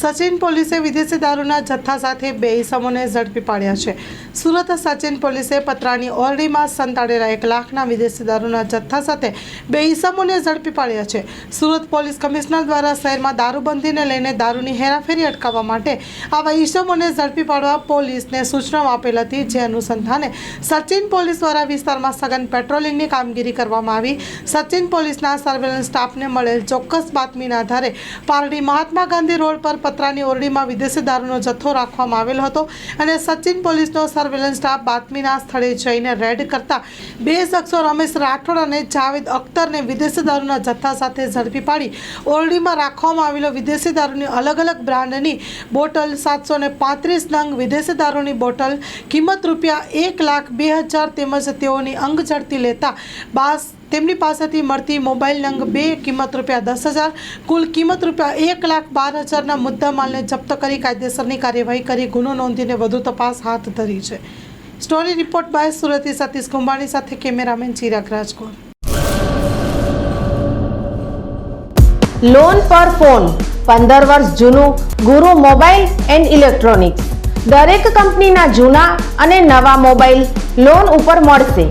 સચિન પોલીસે વિદેશી દારૂના જથ્થા સાથે બે ઇસમોને ઝડપી પાડ્યા છે. સુરત સચિન પોલીસે પતરાની ઓરડીમાં સંતાડેલા એક લાખના વિદેશી દારૂના જથ્થા સાથે બે ઇસમોને ઝડપી પાડ્યા છે. સુરત પોલીસ કમિશનર દ્વારા શહેરમાં દારૂબંધીને લઈને દારૂની હેરાફેરી અટકાવવા માટે આવા ઇસમોને ઝડપી પાડવા પોલીસને સૂચનાઓ આપેલ હતી. જે અનુસંધાને સચિન પોલીસ દ્વારા વિસ્તારમાં સઘન પેટ્રોલિંગની કામગીરી કરવામાં આવી. સચિન પોલીસના સર્વેલન્સ સ્ટાફને મળેલ ચોક્કસ બાતમીના આધારે પારડી મહાત્મા ગાંધી રોડ પર પતરાની ઓરડીમાં વિદેશી દારૂનો જથ્થો રાખવામાં આવેલો હતો અને સચિન પોલીસનો સર્વેલન્સ સ્ટાફ બાતમીના સ્થળે જઈને રેડ કરતા બે શખ્સો રમેશ રાઠોડ અને જાવેદ અખ્તરને વિદેશી દારૂના જથ્થા સાથે ઝડપી પાડી ઓરડીમાં રાખવામાં આવેલો વિદેશી દારૂની અલગ અલગ બ્રાન્ડની બોટલ સાતસો ને પાંત્રીસ નંગ વિદેશી દારૂની બોટલ કિંમત રૂપિયા એક લાખ બે હજાર તેમજ તેઓની અંગ ઝડપી લેતા બાસ તેમની પાસેથી મળતી મોબાઈલ નંગ બે, કિંમત રૂપિયા દસ હજાર, કુલ કિંમત રૂપિયા એક લાખ બાર હજારના મુદ્દા માલને જપ્ત કરી કાયદેસરની કાર્યવાહી કરી, ગુનો નોંધીને વધુ તપાસ હાથ ધરી છે. સ્ટોરી રિપોર્ટ બાય સુરતી સતીશ કુંભાણી સાથે કેમેરામેન ચિરાગ રાજકોર લોન પર ફોન પંદર વર્ષ જૂનું ગુરુ મોબાઈલ એન્ડ ઇલેક્ટ્રોનિક્સ. દરેક કંપનીના જૂના અને નવા મોબાઈલ લોન ઉપર મળશે.